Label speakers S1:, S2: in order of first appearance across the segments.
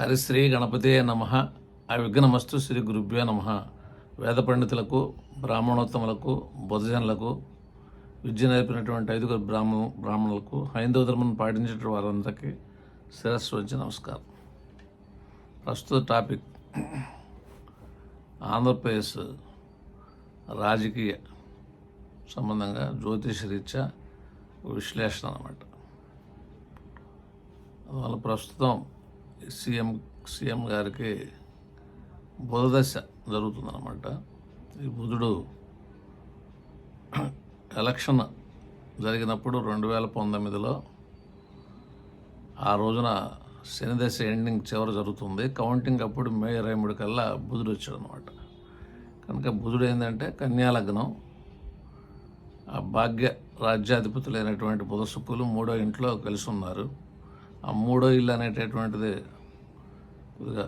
S1: హరిశ్రీ గణపతే నమ. అవిఘ్నమస్తు శ్రీ గురుభ్యో నమ. వేద పండితులకు బ్రాహ్మణోత్తములకు బుధజనులకు విద్య నేర్పినటువంటి ఐదుగురు బ్రాహ్మణు బ్రాహ్మణులకు హైందవ ధర్మం పాటించేటువంటి వారందరికీ శిరస్సు వచ్చి నమస్కారం. ప్రస్తుత టాపిక్ ఆంధ్రప్రదేశ్ రాజకీయ సంబంధంగా జ్యోతిష రీత్యా విశ్లేషణ అన్నమాట. అందువల్ల ప్రస్తుతం సీఎం సీఎం గారికి బుధదశ జరుగుతుందన్నమాట. ఈ బుధుడు ఎలక్షన్ జరిగినప్పుడు రెండు వేల పంతొమ్మిదిలో ఆ రోజున శనిదశ ఎండింగ్ చివర జరుగుతుంది. కౌంటింగ్ అప్పుడు మే ఇరవై మూడు కల్లా బుధుడు వచ్చాడు అనమాట కనుక బుధుడు ఏంటంటే కన్యా లగ్నం. ఆ భాగ్య రాజ్యాధిపతులైనటువంటి బుధ శుక్కులు మూడో ఇంట్లో కలిసి ఉన్నారు. ఆ మూడో ఇల్లు అనేటటువంటిది కొద్దిగా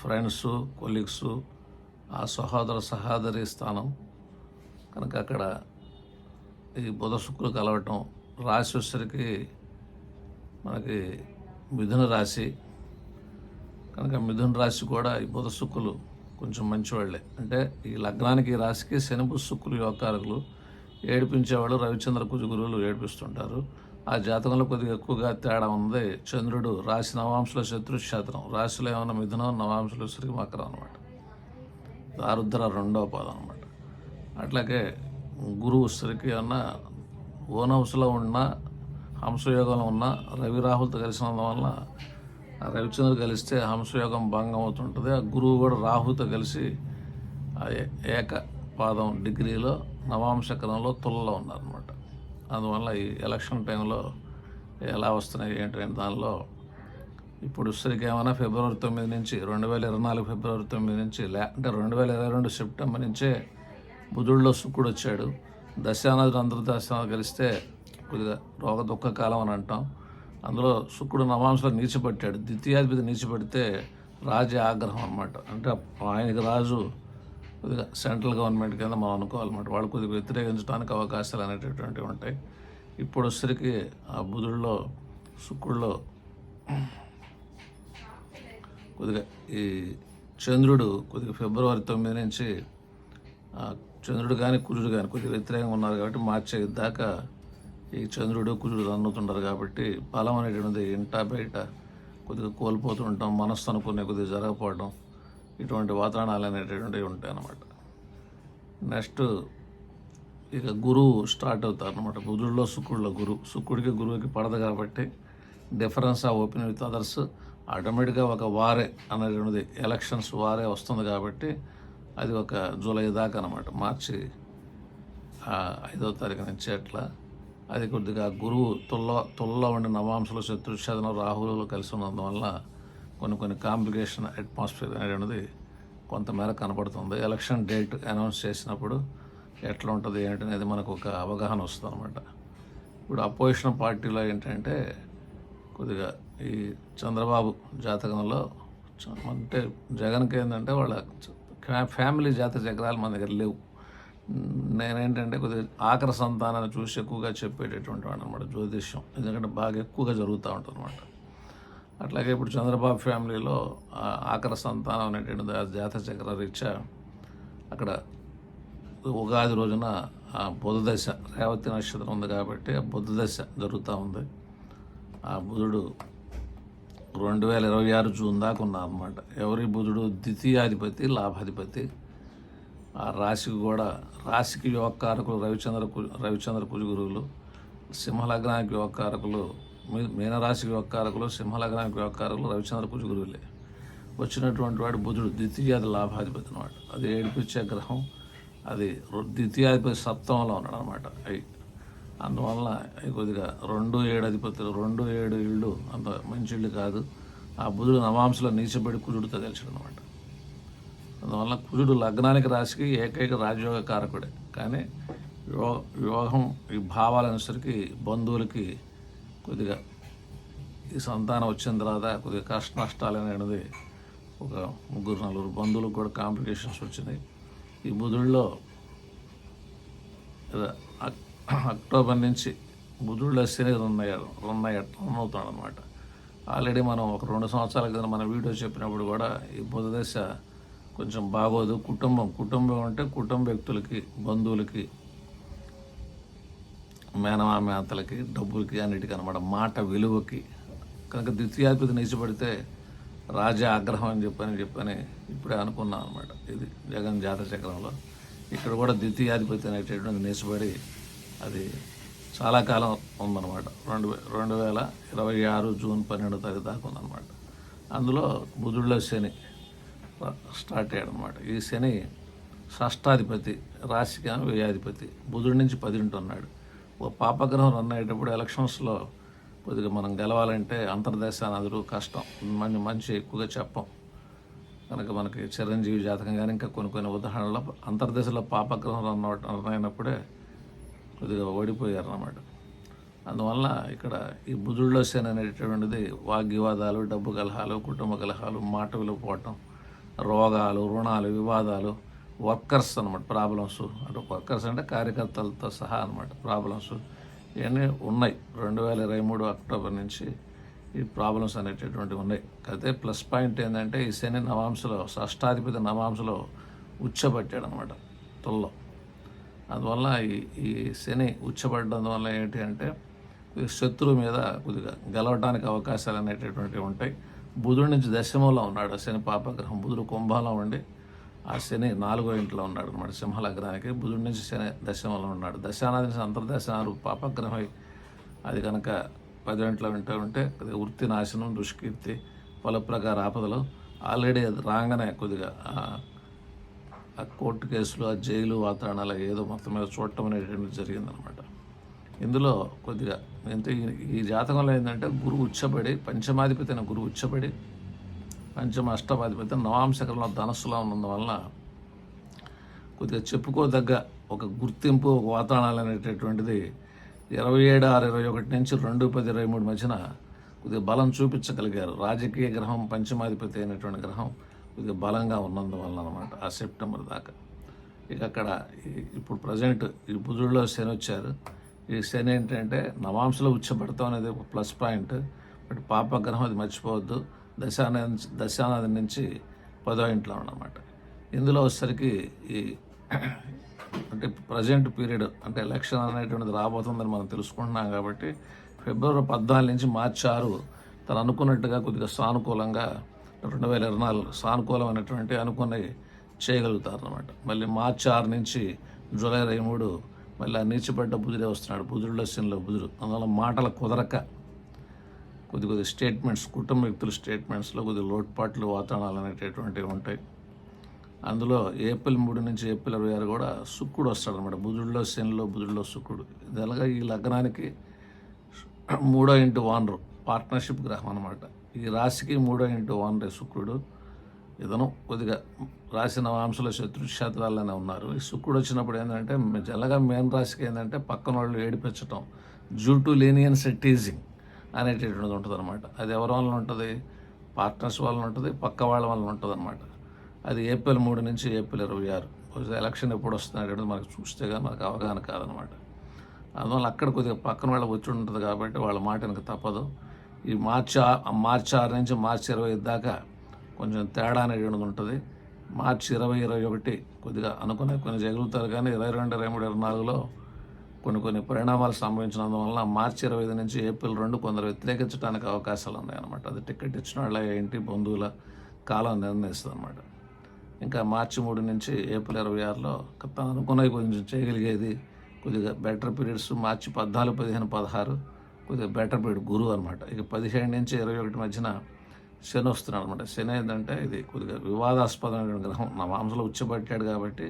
S1: ఫ్రెండ్స్ కొలీగ్స్ ఆ సహోదర సహోదరి స్థానం. కనుక అక్కడ ఈ బుధ శుక్రులు కలవటం రాశి వచ్చేసరికి మనకి మిథున రాశి. కనుక మిథున రాశి కూడా ఈ బుధ శుక్రులు కొంచెం మంచివాళ్ళే అంటే ఈ లగ్నానికి ఈ రాశికి శనిపు శుక్కులు యోగకారకులు. ఏడిపించేవాళ్ళు రవిచంద్ర కుజ గురువులు ఏడిపిస్తుంటారు. ఆ జాతకంలో కొద్దిగా ఎక్కువగా తేడా ఉంది. చంద్రుడు రాశి నవాంశలో శత్రుక్షేత్రం రాశిలో ఏమైనా మిథునం నవాంశలో శ్రీ మకరం అనమాట ఆరుద్ర రెండవ పాదం అనమాట అట్లాగే గురువు శ్రీకి అన్న ఓన్ హౌస్లో ఉన్న హంసయోగంలో ఉన్న రవి రాహులతో కలిసినందు వల్ల ఆ రవిచంద్రుడు కలిస్తే హంసయోగం భంగం అవుతుంటుంది. ఆ గురువు కూడా రాహుతో కలిసి ఏక పాదం డిగ్రీలో నవాంశకరంలో తులలో ఉన్నారనమాట అందువల్ల ఈ ఎలక్షన్ టైంలో ఎలా వస్తున్నాయి ఏంటంటే దానిలో ఇప్పుడు సరికి ఏమైనా ఫిబ్రవరి తొమ్మిది నుంచి రెండు వేల ఇరవై నాలుగు ఫిబ్రవరి తొమ్మిది నుంచి లే అంటే రెండు వేల ఇరవై రెండు సెప్టెంబర్ నుంచే బుధుడిలో శుక్రుడు వచ్చాడు. దశానాథుడు అందరూ దశానాథుడు కలిస్తే కొద్దిగా రోగ దుఃఖ కాలం అని అంటాం. అందులో శుక్రుడు నవాంశలో నీచిపట్టాడు. ద్వితీయాధిపతి నీచిపడితే రాజ ఆగ్రహం అనమాట అంటే ఆయనకి రాజు కొద్దిగా సెంట్రల్ గవర్నమెంట్ కింద మనం అనుకోవాలన్నమాట. వాళ్ళు కొద్దిగా వ్యతిరేకించడానికి అవకాశాలు అనేటటువంటివి ఉంటాయి. ఇప్పుడు వచ్చరికి ఆ బుధుడిలో శుక్రుడిలో కొద్దిగా ఈ చంద్రుడు కొద్దిగా ఫిబ్రవరి తొమ్మిది నుంచి చంద్రుడు కానీ కుజుడు కానీ కొద్దిగా వ్యతిరేకంగా ఉన్నారు కాబట్టి మార్చి దాకా ఈ చంద్రుడు కుజుడు రన్నుతుంటారు కాబట్టి బలం అనేటువంటిది ఇంట బయట కొద్దిగా కోల్పోతుంటాం మనస్సు అనుకునే కొద్దిగా జరగకపోవడం. ఇటువంటి వాతావరణాలు అనేటటువంటివి ఉంటాయి అన్నమాట నెక్స్ట్ ఇక గురువు స్టార్ట్ అవుతారు అనమాట బుధుడిలో శుక్రుడిలో గురువు. శుక్రుడికి గురువుకి పడదు కాబట్టి డిఫరెన్స్ ఆ ఓపెన్ విత్ అదర్స్ ఆటోమేటిక్గా ఒక వారే అనేటువంటిది ఎలక్షన్స్ వారే వస్తుంది కాబట్టి అది ఒక జూలై దాకా అనమాట మార్చి ఐదో తారీఖు నుంచి అట్లా. అది కొద్దిగా గురువు తుల్ల తుల్లో ఉండి నవాంశలు శత్రుషేదనం రాహులు కలిసి ఉన్నందువల్ల కొన్ని కొన్ని కాంప్లికేషన్ అట్మాస్ఫియర్ అనేది కొంతమేర కనపడుతుంది. ఎలక్షన్ డేట్ అనౌన్స్ చేసినప్పుడు ఎట్లా ఉంటుంది ఏంటి అనేది మనకు ఒక అవగాహన వస్తుంది అనమాట ఇప్పుడు అపోజిషన్ పార్టీలో ఏంటంటే కొద్దిగా ఈ చంద్రబాబు జాతకంలో చ- అంటే జగన్కి ఏంటంటే వాళ్ళ ఫ్యామిలీ జాతక చక్రాలు మన దగ్గర లేవు. నేనేంటంటే కొద్దిగా ఆఖరి సంతానాన్ని చూసి ఎక్కువగా చెప్పేటటువంటి వాడు అనమాట జ్యోతిష్యం. ఎందుకంటే బాగా ఎక్కువగా జరుగుతూ ఉంటుంది అనమాట అట్లాగే ఇప్పుడు చంద్రబాబు ఫ్యామిలీలో ఆఖర ఆఖరి సంతానం అనేటువంటి జాత చక్ర రీత్యా అక్కడ ఉగాది రోజున ఆ దశ రేవతి నక్షత్రం ఉంది కాబట్టి ఆ బుధదశ జరుగుతూ ఉంది. ఆ బుధుడు రెండు వేల ఇరవై ఆరు జూన్ దాకా ఉన్నారన్నమాట. ఎవరి బుధుడు? ద్వితీయాధిపతి లాభాధిపతి. ఆ రాశికి కూడా రాశికి యోగకారకులు రవిచంద్ర రవిచంద్ర కుజ గురువులు సింహలగ్నానికి యోగకారకులు మీనరాశి మీనరాశికి యోగకారకులు సింహలగ్నానికి వ్యవకారకులు రవిచంద్ర పూజ గురువులే. వచ్చినటువంటి వాడు బుధుడు ద్వితీయాది లాభాధిపతి అనమాట అది ఏడిపించే గ్రహం అది ద్వితీయాధిపతి సప్తమంలో ఉన్నాడు అనమాట అవి అందువల్ల అవి కొద్దిగా రెండు ఏడు అధిపతులు రెండు ఏడు ఇళ్ళు అంత మంచి ఇళ్ళు కాదు. ఆ బుధుడు నవాంశలో నీచబడి కుజుడితో కలిసాడు అనమాట అందువల్ల కుజుడు లగ్నానికి రాశికి ఏకైక రాజయోగ కారకుడే కానీ యో యోగం ఈ భావాలు బంధువులకి కొద్దిగా ఈ సంతానం వచ్చిన తర్వాత కొద్దిగా కష్ట నష్టాలు అనేది ఒక ముగ్గురు నలుగురు బంధువులకు కూడా కాంప్లికేషన్స్ వచ్చినాయి. ఈ బుధుడిలో అక్- అక్టోబర్ నుంచి బుధుడిలో శని రన్ అయ్యాడు రన్ అవుతాడు అనమాట ఆల్రెడీ మనం ఒక రెండు సంవత్సరాల క్రితం మన వీడియో చెప్పినప్పుడు కూడా ఈ బుధదశ కొంచెం బాగోదు. కుటుంబం కుటుంబం అంటే కుటుంబ వ్యక్తులకి బంధువులకి మేనమామేతలకి డబ్బులకి అన్నిటికీ అనమాట మాట విలువకి కనుక ద్వితీయాధిపతి నిలిచిపడితే రాజా ఆగ్రహం అని చెప్పని చెప్పని ఇప్పుడే అనుకున్నాం అనమాట ఇది జగన్ జాతర చక్రంలో. ఇక్కడ కూడా ద్వితీయాధిపతి అనేటటువంటి నిలిచిపడి అది చాలా కాలం ఉందన్నమాట. రెండు వే- రెండు వేల ఇరవై ఆరు జూన్ పన్నెండు తారీఖు దాకా ఉందన్నమాట. అందులో బుధుడిలో శని స్టార్ట్ అయ్యాడు అనమాట ఈ శని షష్టాధిపతి రాశికి వ్యయాధిపతి. బుధుడి నుంచి పదింటి ఉన్నాడు. పాపగ్రహం రన్ అయ్యేటప్పుడు ఎలక్షన్స్లో కొద్దిగా మనం గెలవాలంటే అంతర్దేశానదులు కష్టం. మంచి మంచి ఎక్కువగా చెప్పం. కనుక మనకి చిరంజీవి జాతకం కానీ ఇంకా కొన్ని కొన్ని ఉదాహరణలు అంతర్దేశంలో పాపగ్రహం రన్ రన్ అయినప్పుడే కొద్దిగా ఓడిపోయారు అన్నమాట అందువల్ల ఇక్కడ ఈ బుధుడిలో శని అనేటటువంటిది వాగ్వివాదాలు డబ్బు కలహాలు కుటుంబ కలహాలు మాట విలువపోవటం రోగాలు రుణాలు వివాదాలు వర్కర్స్ అనమాట ప్రాబ్లమ్స్ అంటే వర్కర్స్ అంటే కార్యకర్తలతో సహా అనమాట ప్రాబ్లమ్స్ ఇవన్నీ ఉన్నాయి. రెండు వేల ఇరవై మూడు అక్టోబర్ నుంచి ఈ ప్రాబ్లమ్స్ అనేటటువంటివి ఉన్నాయి. అయితే ప్లస్ పాయింట్ ఏంటంటే ఈ శని నవాంశలో షష్టాధిపతి నవాంశలో ఉచ్చబట్టాడు అనమాట తుల్లో. అందువల్ల ఈ ఈ శని ఉచ్చబడడం వల్ల ఏంటి అంటే శత్రువు మీద కొద్దిగా గెలవడానికి అవకాశాలు అనేటటువంటివి ఉంటాయి. బుధుడి నుంచి దశమంలో ఉన్నాడు శని పాపగ్రహం. బుధుడు కుంభంలో ఉండి ఆ శని నాలుగో ఇంట్లో ఉన్నాడు అనమాట సింహలగ్రానికి బుధుడి నుంచి శని దశమలో ఉన్నాడు. దశానాది నుంచి అంతర్దశానాలు పాపగ్రహమై అది కనుక పది ఇంట్లో వింటూ ఉంటే కొద్దిగా వృత్తి నాశనం దుష్కీర్తి పలు ప్రకార ఆపదలు ఆల్రెడీ అది రాగానే కొద్దిగా ఆ, కోర్టు కేసులు ఆ జైలు వాతావరణాలు ఏదో మొత్తం మీద చూడటం అనేటువంటిది జరిగిందనమాట ఇందులో కొద్దిగా అంటే ఈ- ఈ జాతకంలో ఏంటంటే గురువు ఉచ్చబడి పంచమాధిపతి అయిన గురువు ఉచ్చబడి పంచమ అష్టమాధిపతి నవాంశకరంలో ధనస్సులో ఉన్నందువల్ల కొద్దిగా చెప్పుకోదగ్గ ఒక గుర్తింపు ఒక వాతావరణాలు అనేటటువంటిది ఇరవై ఏడు ఆరు ఇరవై ఒకటి నుంచి రెండు పది ఇరవై మూడు మధ్యన కొద్దిగా బలం చూపించగలిగారు. రాజకీయ గ్రహం పంచమాధిపతి అయినటువంటి గ్రహం కొద్దిగా బలంగా ఉన్నందువల్ల అనమాట ఆ సెప్టెంబర్ దాకా. ఇక అక్కడ ఇప్పుడు ప్రజెంట్ ఈ బుధుడిలో శని వచ్చారు. ఈ శని ఏంటంటే నవాంశలో ఉచ్చబడతాం అనేది ఒక ప్లస్ పాయింట్ బట్ పాపగ్రహం అది మర్చిపోవద్దు. దశానాది దశానాది నుంచి పదో ఇంట్లో ఉన్నమాట ఇందులో వచ్చేసరికి ఈ అంటే ప్రజెంట్ పీరియడ్ అంటే ఎలక్షన్ అనేటువంటిది రాబోతుందని మనం తెలుసుకుంటున్నాం కాబట్టి ఫిబ్రవరి పద్నాలుగు నుంచి మార్చి ఆరు తను అనుకున్నట్టుగా కొద్దిగా సానుకూలంగా రెండు వేల ఇరవై నాలుగు సానుకూలమైనటువంటి అనుకున్నవి చేయగలుగుతారు అనమాట మళ్ళీ మార్చి ఆరు నుంచి జూలై ఇరవై మూడు మళ్ళీ ఆ నీచిపడ్డ బుధుడే వస్తున్నాడు. బుధుడిలో శనిలో బుధుడు. అందువల్ల మాటలు కుదరక కొద్ది కొద్ది స్టేట్మెంట్స్ కుటుంబ వ్యక్తుల స్టేట్మెంట్స్లో కొద్ది లోటుపాట్లు వాతావరణాలు అనేటటువంటివి ఉంటాయి. అందులో ఏప్రిల్ మూడు నుంచి ఏప్రిల్ ఇరవై ఆరు కూడా శుక్రుడు వస్తాడనమాట బుధుడిలో శనిలో బుధుడిలో శుక్రుడు. ఇది ఎలాగా ఈ లగ్నానికి మూడో ఇంటి వానరు పార్ట్నర్షిప్ గ్రహం అనమాట ఈ రాశికి మూడో ఇంటి వానరే శుక్రుడు. ఇతను కొద్దిగా రాసిన వంశంలో శత్రుక్షేత్రాల్లోనే ఉన్నారు. ఈ శుక్రుడు వచ్చినప్పుడు ఏంటంటే జల్లగా మేన్ రాశికి ఏంటంటే పక్కన వాళ్ళు ఏడిపించటం. జూ టు లీనియన్స్ టీజింగ్ అనేటటువంటిది ఉంటుంది అనమాట అది ఎవరి వలన ఉంటుంది? పార్ట్నర్స్ వలన ఉంటుంది పక్క వాళ్ళ వలన ఉంటుంది అనమాట అది ఏప్రిల్ మూడు నుంచి ఏప్రిల్ ఇరవై ఆరు. బహుశా ఎలక్షన్ ఎప్పుడు వస్తుంది మనకు చూస్తే కానీ మనకు అవగాహన కాదనమాట అందువల్ల అక్కడ కొద్దిగా పక్కన వాళ్ళ వచ్చి ఉంటుంది కాబట్టి వాళ్ళ మాట వెనక తప్పదు. ఈ మార్చి మార్చి ఆరు నుంచి మార్చి ఇరవై ఐదు దాకా కొంచెం తేడా అనేది ఉంటుంది. మార్చి ఇరవై ఇరవై ఒకటి కొద్దిగా అనుకునే కొన్ని జరుగుతారు కానీ ఇరవై రెండు ఇరవై మూడు ఇరవై నాలుగులో కొన్ని కొన్ని పరిణామాలు సంభవించినందువల్ల మార్చి ఇరవై ఐదు నుంచి ఏప్రిల్ రెండు కొందరు వ్యతిరేకించడానికి అవకాశాలు ఉన్నాయన్నమాట. అది టికెట్ ఇచ్చిన వాళ్ళ ఏంటి బంధువుల కాలం నిర్ణయిస్తుంది అనమాట ఇంకా మార్చి మూడు నుంచి ఏప్రిల్ ఇరవై ఆరులో తను అనుకున్నవి కొంచెం చేయగలిగేది కొద్దిగా బెటర్ పీరియడ్స్ మార్చి పద్నాలుగు పదిహేను పదహారు కొద్దిగా బెటర్ పీరియడ్ గురువు అనమాట ఇక పదిహేడు నుంచి ఇరవై ఒకటి మధ్యన శని వస్తున్నాడు అనమాట శని ఏంటంటే ఇది కొద్దిగా వివాదాస్పదమైన గ్రహం. నా మాంసలో ఉచ్చబట్టాడు కాబట్టి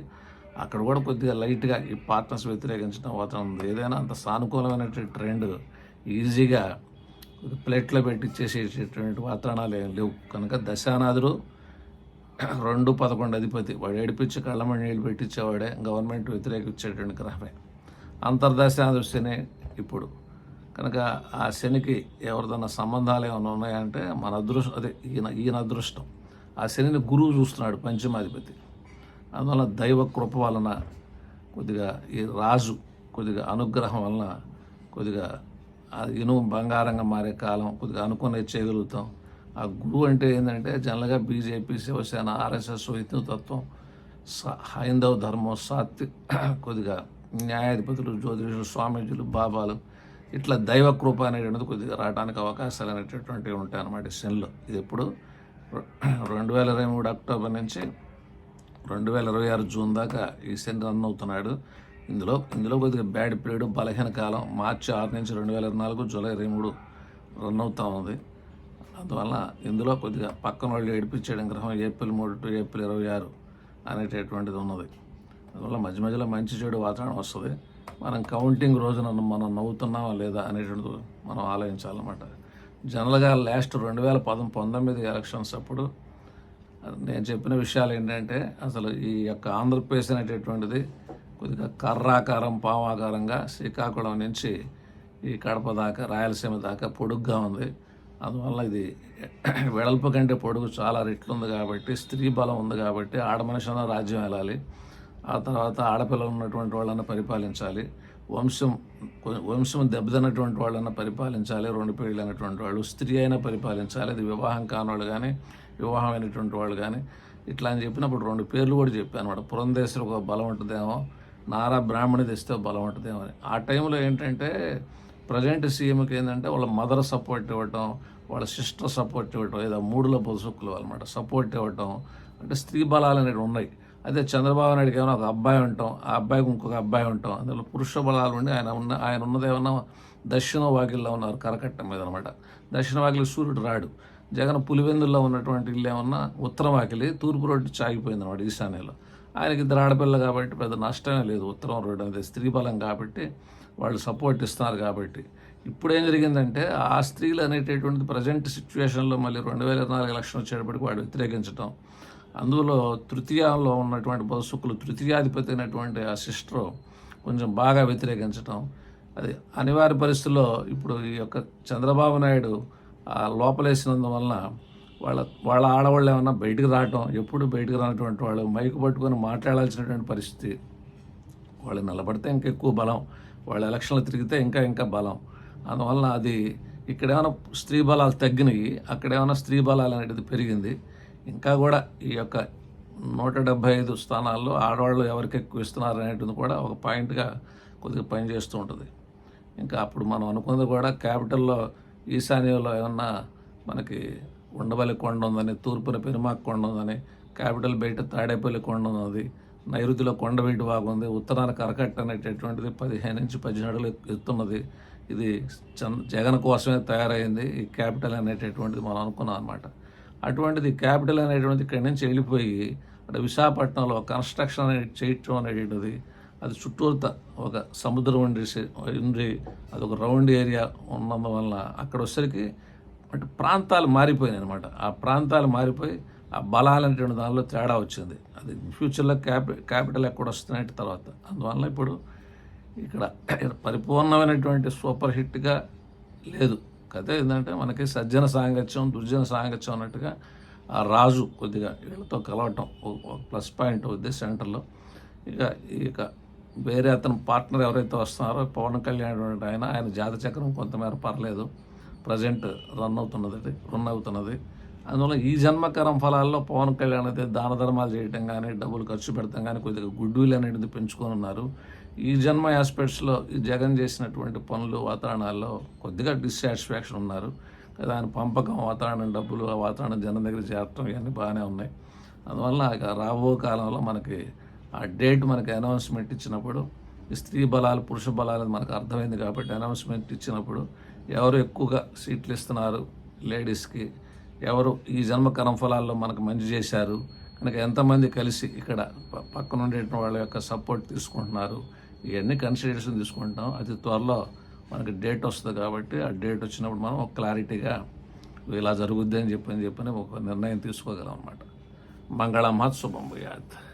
S1: అక్కడ కూడా కొద్దిగా లైట్గా ఈ పార్ట్నర్స్ వ్యతిరేకించడం వాతావరణం ఉంది. ఏదైనా అంత సానుకూలమైనటువంటి ట్రెండ్ ఈజీగా ప్లేట్లో పెట్టించేసేటటువంటి వాతావరణాలు ఏం లేవు. కనుక దశానాథుడు రెండు పదకొండు అధిపతి. వాడు ఏడిపించి కళ్ళమని నీళ్ళు పెట్టించేవాడే. గవర్నమెంట్ వ్యతిరేకించేటువంటి గ్రహమే. అంతర్దశానాథుడు శని ఇప్పుడు. కనుక ఆ శనికి ఎవరిదన్నా సంబంధాలు ఏమైనా ఉన్నాయంటే మన అదృష్టం అదే ఈయన ఈయన అదృష్టం. ఆ శనిని గురువు చూస్తున్నాడు పంచమాధిపతి. అందువల్ల దైవ కృప వలన కొద్దిగా ఈ రాజు కొద్దిగా అనుగ్రహం వలన కొద్దిగా అది ఇనుము బంగారంగా మారే కాలం కొద్దిగా అనుకునే చేయగలుగుతాం. ఆ గురువు అంటే ఏంటంటే జనరల్గా బీజేపీ శివసేన ఆర్ఎస్ఎస్ హిందుతత్వం స- హైందవ ధర్మం సాత్వి కొద్దిగా న్యాయాధిపతులు జ్యోతిషులు స్వామీజీలు బాబాలు ఇట్లా దైవ కృప అనేటువంటిది కొద్దిగా రావడానికి అవకాశాలు అనేటటువంటివి ఉంటాయి అన్నమాట ఈ శనిలో ఇది ఎప్పుడు? రెండు వేల ఇరవై మూడు అక్టోబర్ నుంచి రెండు వేల ఇరవై ఆరు జూన్ దాకా ఈ శని రన్ అవుతున్నాడు. ఇందులో ఇందులో కొద్దిగా బ్యాడ్ పీరియడ్ బలహీన కాలం మార్చి ఆరు నుంచి రెండు వేల ఇరవై నాలుగు జూలై ఇరవై మూడు రన్ అవుతా ఉంది. అందువల్ల ఇందులో కొద్దిగా పక్కన వాళ్ళు ఏడిపించేయడం గ్రహం ఏప్రిల్ మూడు టు ఏప్రిల్ ఇరవై ఆరు అనేటటువంటిది ఉన్నది. అందువల్ల మధ్య మధ్యలో మంచి చెడు వాతావరణం వస్తుంది. మనం కౌంటింగ్ రోజున మనం నవ్వుతున్నామా లేదా అనేటువంటిది మనం ఆలోచించాలన్నమాట. జనరల్గా లాస్ట్ రెండు వేల పదం పంతొమ్మిది ఎలక్షన్స్ అప్పుడు నేను చెప్పిన విషయాలు ఏంటంటే అసలు ఈ యొక్క ఆంధ్రప్రదేశ్ అనేటటువంటిది కొద్దిగా కర్రాకారం పామాకారంగా శ్రీకాకుళం నుంచి ఈ కడప దాకా రాయలసీమ దాకా పొడుగ్గా ఉంది. అందువల్ల ఇది వెడల్పు కంటే పొడుగు చాలా రెట్లు ఉంది కాబట్టి స్త్రీ బలం ఉంది కాబట్టి ఆడ మనిషిన రాజ్యం వెళ్ళాలి. ఆ తర్వాత ఆడపిల్లలు ఉన్నటువంటి వాళ్ళని పరిపాలించాలి. వంశం వంశం దెబ్బతిన్నటువంటి వాళ్ళని పరిపాలించాలి. రెండు పేళ్ళు అయినటువంటి వాళ్ళు స్త్రీ అయినా పరిపాలించాలి. అది వివాహం కానివాళ్ళు కానీ వివాహం వాళ్ళు కానీ ఇట్లా అని చెప్పినప్పుడు రెండు పేర్లు కూడా చెప్పాను అనమాట. పురంధేశ్వరి ఒక బలం ఉంటుందేమో నారా బ్రాహ్మణి తెస్తే బలం ఉంటుందేమో అని. ఆ టైంలో ఏంటంటే ప్రజెంట్ సీఎంకి ఏంటంటే వాళ్ళ మదర్ సపోర్ట్ ఇవ్వటం వాళ్ళ సిస్టర్ సపోర్ట్ ఇవ్వటం లేదా మూడులో పొదుసుకులు అనమాట. సపోర్ట్ ఇవ్వటం అంటే స్త్రీ బలాలు అనేవి ఉన్నాయి. అదే చంద్రబాబు నాయుడుకి ఏమైనా ఒక అబ్బాయి ఉంటాం ఆ అబ్బాయికి ఇంకొక అబ్బాయి ఉంటాం అందులో పురుష బలాలు ఉండి ఆయన ఉన్న ఆయన ఉన్నదేమన్నా దక్షిణ వాకిల్లో ఉన్నారు కరకట్ట మీద అనమాట. దక్షిణ వాకిలి సూర్యుడు రాడు. జగన్ పులివెందుల్లో ఉన్నటువంటి ఇల్లు ఏమన్నా ఉత్తరం ఆకిలి తూర్పు రోడ్డు చాగిపోయింది అనమాట ఈశాన్యలో. ఆయనకి ఇద్దరు ఆడపిల్ల కాబట్టి పెద్ద నష్టమే లేదు ఉత్తరం రోడ్డు అనేది స్త్రీ బలం కాబట్టి వాళ్ళు సపోర్ట్ ఇస్తున్నారు కాబట్టి. ఇప్పుడు ఏం జరిగిందంటే ఆ స్త్రీలు అనేటటువంటిది ప్రజెంట్ సిచ్యువేషన్లో మళ్ళీ రెండు వేల ఇరవై నాలుగు ఎలక్షన్ వచ్చేటప్పటికి వాడు వ్యతిరేకించడం అందులో తృతీయంలో ఉన్నటువంటి బసుకులు తృతీయాధిపతి అయినటువంటి ఆ సిస్టరు కొంచెం బాగా వ్యతిరేకించడం అది అనివార్య పరిస్థితుల్లో ఇప్పుడు ఈ యొక్క చంద్రబాబు నాయుడు లోపలేసినందువలన వాళ్ళ వాళ్ళ ఆడవాళ్ళు ఏమన్నా బయటకు రావటం ఎప్పుడు బయటకు రానటువంటి వాళ్ళు మైకు పట్టుకొని మాట్లాడాల్సినటువంటి పరిస్థితి. వాళ్ళు నిలబడితే ఇంకా ఎక్కువ బలం వాళ్ళు ఎలక్షన్లు తిరిగితే ఇంకా ఇంకా బలం. అందువలన అది ఇక్కడ ఏమైనా స్త్రీ బలాలు తగ్గినాయి అక్కడ ఏమైనా స్త్రీ బలాలు అనేది పెరిగింది. ఇంకా కూడా ఈ యొక్క నూట డెబ్భై ఐదు స్థానాల్లో ఆడవాళ్ళు ఎవరికి ఎక్కువ ఇస్తున్నారు అనేటిది కూడా ఒక పాయింట్గా కొద్దిగా పనిచేస్తూ ఉంటుంది. ఇంకా అప్పుడు మనం అనుకున్నది కూడా క్యాపిటల్లో ఈశాన్యంలో ఏమన్నా మనకి ఉండవల్లి కొండ ఉందని తూర్పున పెనుమాక కొండ ఉందని క్యాపిటల్ బయట తాడేపల్లి కొండ ఉన్నది నైరుతిలో కొండవీటి బాగుంది ఉత్తరాన కరకట్ట అనేటటువంటిది పదిహేను నుంచి పద్దెనిమిది ఎత్తున్నది ఇది చన్ జగన్ కోసమే తయారైంది ఈ క్యాపిటల్ అనేటటువంటిది మనం అనుకున్నాం అనమాట అటువంటిది క్యాపిటల్ అనేటువంటిది ఇక్కడి నుంచి వెళ్ళిపోయి అంటే విశాఖపట్నంలో కన్స్ట్రక్షన్ అనేది చేయటం అనేటువంటిది అది చుట్టూత ఒక సముద్రం ఉండి ఉండి అది ఒక రౌండ్ ఏరియా ఉన్నందువల్ల అక్కడ వచ్చేసరికి అంటే ప్రాంతాలు మారిపోయినాయి అనమాట ఆ ప్రాంతాలు మారిపోయి ఆ బలాలు అనేటువంటి దానిలో తేడా వచ్చింది. అది ఫ్యూచర్లో క్యాపి క్యాపిటల్ ఎక్కడ వస్తున్నాయి తర్వాత. అందువల్ల ఇప్పుడు ఇక్కడ పరిపూర్ణమైనటువంటి సూపర్ హిట్గా లేదు. కథ ఏంటంటే మనకి సజ్జన సాంగత్యం దుర్జన సాంగత్యం అన్నట్టుగా ఆ రాజు కొద్దిగా వీళ్ళతో కలవటం ఒక- ప్లస్ పాయింట్ ఉంది సెంటర్లో. ఇక ఇక వేరే అతను పార్ట్నర్ ఎవరైతే వస్తున్నారో పవన్ కళ్యాణ్ అనేటువంటి ఆయన ఆయన జాతచక్రం కొంతమేర పర్లేదు. ప్రజెంట్ రన్ అవుతున్నది రన్ అవుతున్నది. అందువల్ల ఈ జన్మకరం ఫలాల్లో పవన్ కళ్యాణ్ అయితే దాన ధర్మాలు చేయటం కానీ డబ్బులు ఖర్చు పెడతాం కానీ కొద్దిగా గుడ్ విల్ అనేది పెంచుకొని ఉన్నారు. ఈ జన్మ ఆస్పెక్ట్స్లో ఈ జగన్ చేసినటువంటి పనులు వాతావరణాల్లో కొద్దిగా డిస్సాటిస్ఫాక్షన్ ఉన్నారు. దాని పంపకం వాతావరణం డబ్బులు ఆ వాతావరణం జనం దగ్గర చేరటం ఇవన్నీ బాగానే ఉన్నాయి. అందువల్ల రాబో కాలంలో మనకి ఆ డేట్ మనకి అనౌన్స్మెంట్ ఇచ్చినప్పుడు స్త్రీ బలాలు పురుష బలాలు మనకు అర్థమైంది కాబట్టి అనౌన్స్మెంట్ ఇచ్చినప్పుడు ఎవరు ఎక్కువగా సీట్లు ఇస్తున్నారు లేడీస్కి? ఎవరు ఈ జన్మ కరం ఫలాల్లో మనకు మంచి చేశారు? కనుక ఎంతమంది కలిసి ఇక్కడ పక్కన ఉండే వాళ్ళ యొక్క సపోర్ట్ తీసుకుంటున్నారు? ఇవన్నీ కన్సిడరేషన్ తీసుకుంటాం అతి త్వరలో మనకి డేట్ వస్తుంది కాబట్టి ఆ డేట్ వచ్చినప్పుడు మనం ఒక క్లారిటీగా ఇలా జరుగుద్ది అని చెప్పని చెప్పని ఒక నిర్ణయం తీసుకోగలం అనమాట మంగళ శుభం భూయాత్.